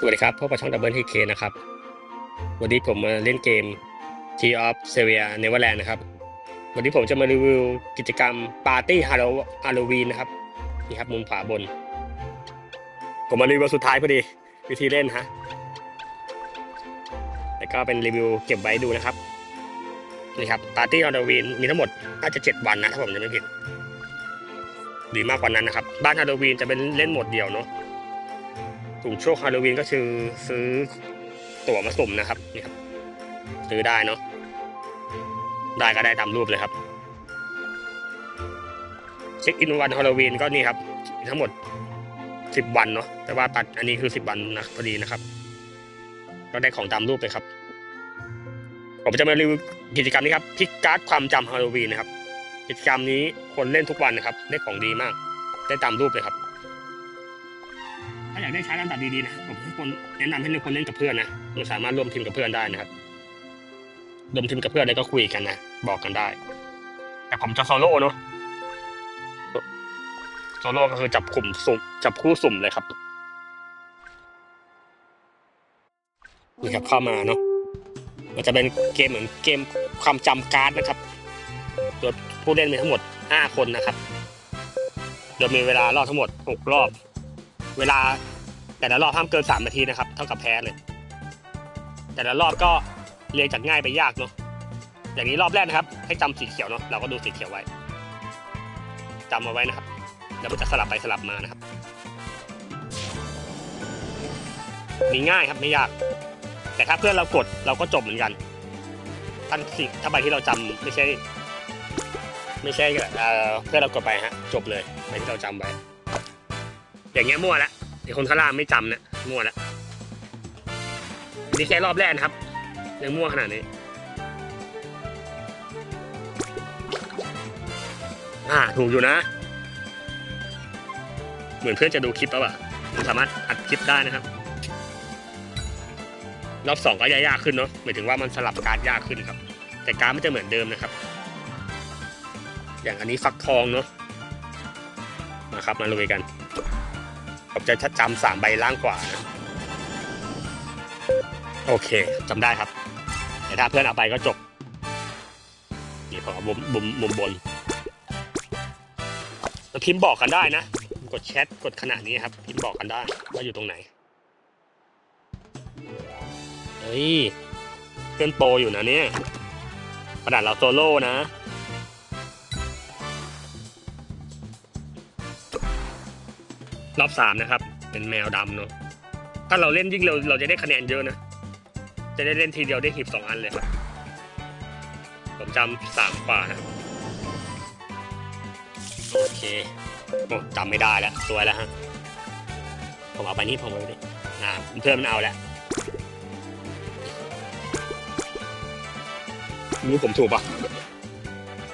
สวัสดีครับพบกับช่องดับเบิลทีเคนะครับ วันนี้ผมมาเล่นเกม t of s e v i a Neverland นะครับ วันนี้ผมจะมารีวิวกิจกรรมปาร์ตี้ฮาโลวีนนะครับ นี่ครับมุมขวาบน ผมมารีวิวสุดท้ายพอดี วิธีเล่นฮะแล้วก็เป็นรีวิวเก็บไว้ดูนะครับ นี่ครับปาร์ตี้ฮาโลวีนมีทั้งหมดน่าจะ 7 วันนะถ้าผมจะไม่ผิดหรือมากกว่านั้นนะครับ บ้านฮาโลวีนจะเป็นเล่นหมดเดียวเนาะ สุ่มโชคฮาโลวีนก็คือซื้อตั๋วมาสุ่มนะครับนี่ครับซื้อได้เนาะได้ก็ได้ตามรูปเลยครับเช็คอินวันฮาโลวีนก็นี่ครับ ทั้งหมดสิบวันเนาะแต่ว่าตัดอันนี้คือสิบวันนะพอดีนะครับ ก็ได้ของตามรูปเลยครับ ผมจะมารีวิวกิจกรรมนี้ครับพิกการ์ดความจำฮาโลวีนนะครับ กิจกรรมนี้คนเล่นทุกวันนะครับ ได้ของดีมาก ได้ตามรูปเลยครับาอยากได้ใช้ลำดับดีๆนะผมให้คนแนะนำให้เล่นคนเล่นกับเพื่อนนะเราสามารถร่วมทีมกับเพื่อนได้นะครับร่วมทีมกับเพื่อนแล้วก็คุยกันนะบอกกันได้ แต่ผมจะโซโล่เนาะโซโล่ก็คือจับกลุ่มสุ่มจับคู่สุ่มเลยครับนี่ครับเข้ามาเนาะมันจะเป็นเกมเหมือนเกมความจำการ์ดนะครับโดยผู้เล่นมีทั้งหมดห้าคนนะครับโดยมีเวลารอบทั้งหมดหกรอบ เวลาแต่ละรอบห้ามเกินสามนาทีนะครับเท่ากับแพ้เลย แต่ละรอบก็เรียงจากง่ายไปยากเนาะอย่างนี้รอบแรกนะครับ ให้จำสีเขียวเนาะเราก็ดูสีเขียวไว้จำเอาไว้นะครับแล้วมันจะสลับไปสลับมานะครับมีง่ายครับไม่ยาก แต่ถ้าเพื่อนเรากดเราก็จบเหมือนกันท่านสิถ้าใบที่เราจำไม่ใช่ ไม่ใช่เอ่อเพื่อนเรากดไปฮะจบเลยใบที่เราจำไว้ อย่างเงี้ยมั่วล้วไอ้คนข้างล่างไม่จำเนะมั่วล้วนี่แค่รอบแรกนะครับยังมั่วขนาดนี้อ่าถูกอยู่นะ เหมือนเพื่อนจะดูคลิปแล้วอะมันสามารถอัดคลิปได้นะครับ รอบสองก็ยากขึ้นเนาะหมายถึงว่ามันสลับการ์ดยากขึ้นครับ แต่การ์ดไม่จะเหมือนเดิมนะครับ อย่างอันนี้ฟักทองเนาะมาครับมาลุยกัน ผมจะจำสามใบล่างกว่านะโอเคจำได้ครับแต่ถ้าเพื่อนเอาไปก็จบนี่ผมเอามุมมุมมุมบนแล้วพิมพ์บอกกันได้นะ กดแชทกดขณะนี้ครับ พิมพ์บอกกันได้ว่าอยู่ตรงไหนเฮ้ยเพื่อนโปรอยู่นะเนี่ยขนาดเราโซโล่นะ รอบสามนะครับ เป็นแมวดำเนาะถ้าเราเล่นยิ่งเราเราจะได้คะแนนเยอะนะ จะได้เล่นทีเดียวได้หีบสองอันเลยครับ ผมจำสามกว่านะ โอเคโอ้จำไม่ได้แล้วสวยแล้วฮะ ผมเอาไปนี่ผมเอาไปดิอ่าเพื่อนมันเอาแล้วรู้ผมถูกปะ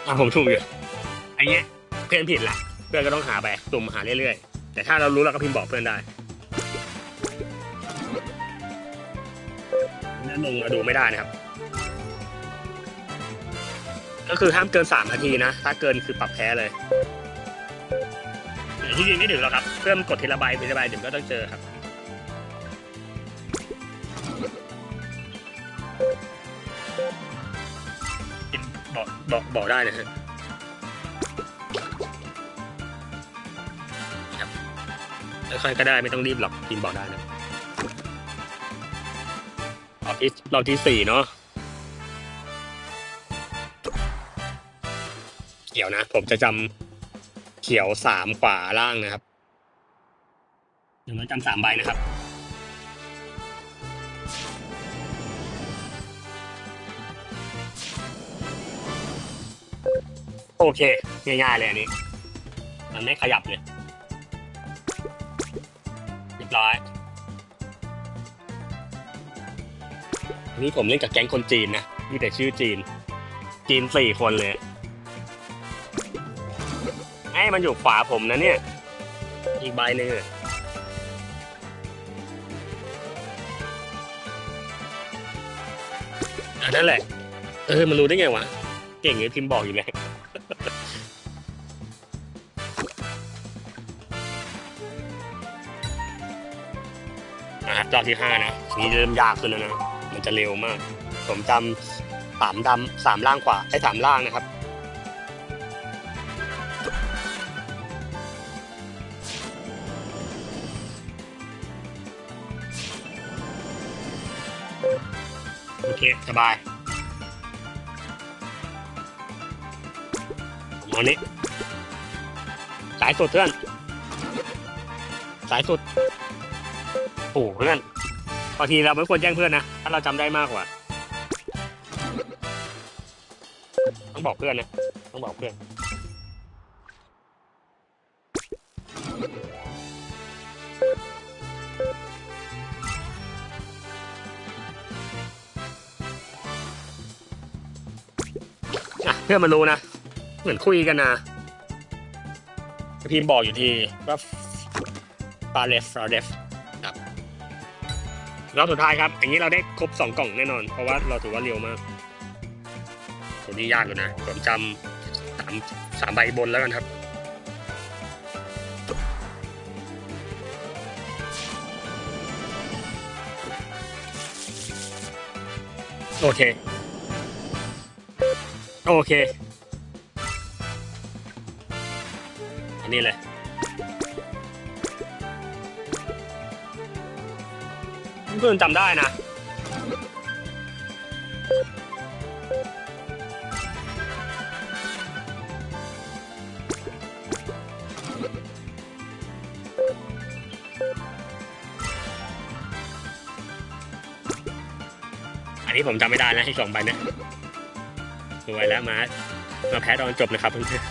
อ่าผมถูกอยู่ไอ้เนี้ยเพื่อนผิดแหละเพื่อนก็ต้องหาไปตุ่มหาเรื่อยๆ แต่ถ้าเรารู้เราก็พิมพ์บอกเพื่อนได้นั่นลงมาดูไม่ได้นะครับ ก็คือห้ามเกินสามนาทีนะ ถ้าเกินคือปรับแพ้เลยแต่ที่จริงไม่ถึงหรอกครับ เพื่อนกดทีละใบทีละใบเดี๋ยวก็ต้องเจอครับบอกบอกบอกได้นะฮะ ค่อยๆก็ได้ไม่ต้องรีบหรอกพิมพ์บอกได้นะรอบที่รอบที่สี่เนาะเขียวนะ ผมจะจำเขียวสามขวาล่างนะครับเดี๋ยวเราจำสามใบนะครับโอเค ง่ายๆเลยอันนี้ มันไม่ขยับเลย ร้อยอันนี่ผมเล่นกับแก๊งคนจีนนะ มีแต่ชื่อจีน จีนสี่คนเลยไอ้มันอยู่ขวาผมนะเนี่ย อีกใบหนึ่งอะอะนั่นแหละ เออ มันรู้ได้ไงวะ เก่งเลยพิมพ์บอกอยู่เลย รอบที่ห้านะนี่เริ่มยากขึ้นแล้วนะ มันจะเร็วมาก ผมจำสามดำสามล่างขวาไอ้สามล่างนะครับโอเค สบายผมเอานี้ สายสุดเพื่อน สายสุด โอ้เพื่อนบางทีเราไม่ควรแจ้งเพื่อนนะ ถ้าเราจำได้มากกว่า ต้องบอกเพื่อนนะ ต้องบอกเพื่อน เพื่อนมารู้นะ เหมือนคุยกันนะพิมพ์บอกอยู่ที่ว่าฟาเรฟฟาเรฟ รอบสุดท้ายครับ อย่างนี้เราได้ครบสองกล่องแน่นอน เพราะว่าเราถือว่าเร็วมากตัวนี้ยากอยู่นะผมจำสามสามใบบนแล้วกันครับโอเค โอเค อันนี้เลย เพื่อนจำได้นะอันนี้ผมจำไม่ได้นะที่สองใบเนี่ยสวยแล้วมามาแพ้ตอนจบนะครับเพื่อน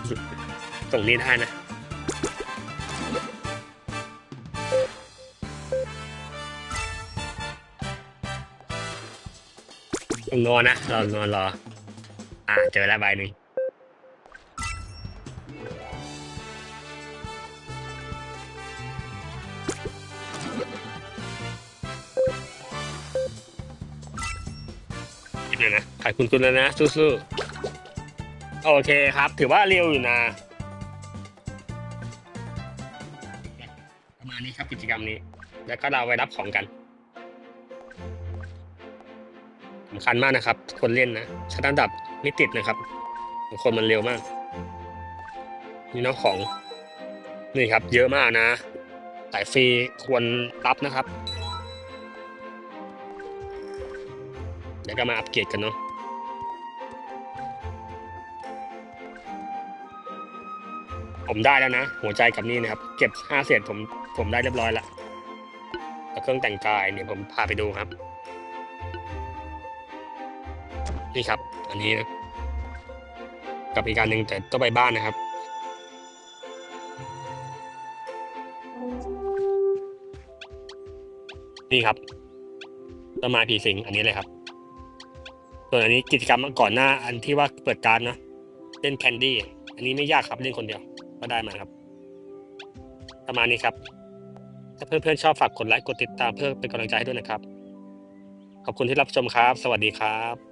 ๆส่งนี้ได้นะ นอนนะเรานอนรอ อ่าเจอแล้วใบหนึ่งคิดเลยนะขายคุณคุณแล้วนะสู้ๆโอเคครับ ถือว่าเร็วอยู่นะประมาณนี้ครับกิจกรรมนี้ แล้วก็เราไปรับของกัน สำคัญมากนะครับ คนเล่นนะชัดอันดับไม่ติดนะครับบางคนมันเร็วมาก นี่เน้องของ นี่ครับ เยอะมากนะสายฟรีควรรับนะครับ เดี๋ยวก็มาอัปเกรดกันเนาะผมได้แล้วนะ หัวใจกับนี่นะครับ เก็บห้าเศษผมผมได้เรียบร้อยล้วแล้วเครื่องแต่งกายเนี่ยผมพาไปดูครับ นี่ครับ อันนี้นะกับอีกการหนึ่งแต่ต้องไปบ้านนะครับ นี่ครับต้นไม้ผีสิงอันนี้เลยครับ ส่วนอันนี้กิจกรรมก่อนหน้าอันที่ว่าเปิดการนะเล่นแคนดี้อันนี้ไม่ยากครับเล่นคนเดียวก็ได้มาครับ ประมาณนี้ครับ ถ้าเพื่อนๆชอบฝากกดไลค์กดติดตามเพื่อเป็นกำลังใจให้ด้วยนะครับ ขอบคุณที่รับชมครับ สวัสดีครับ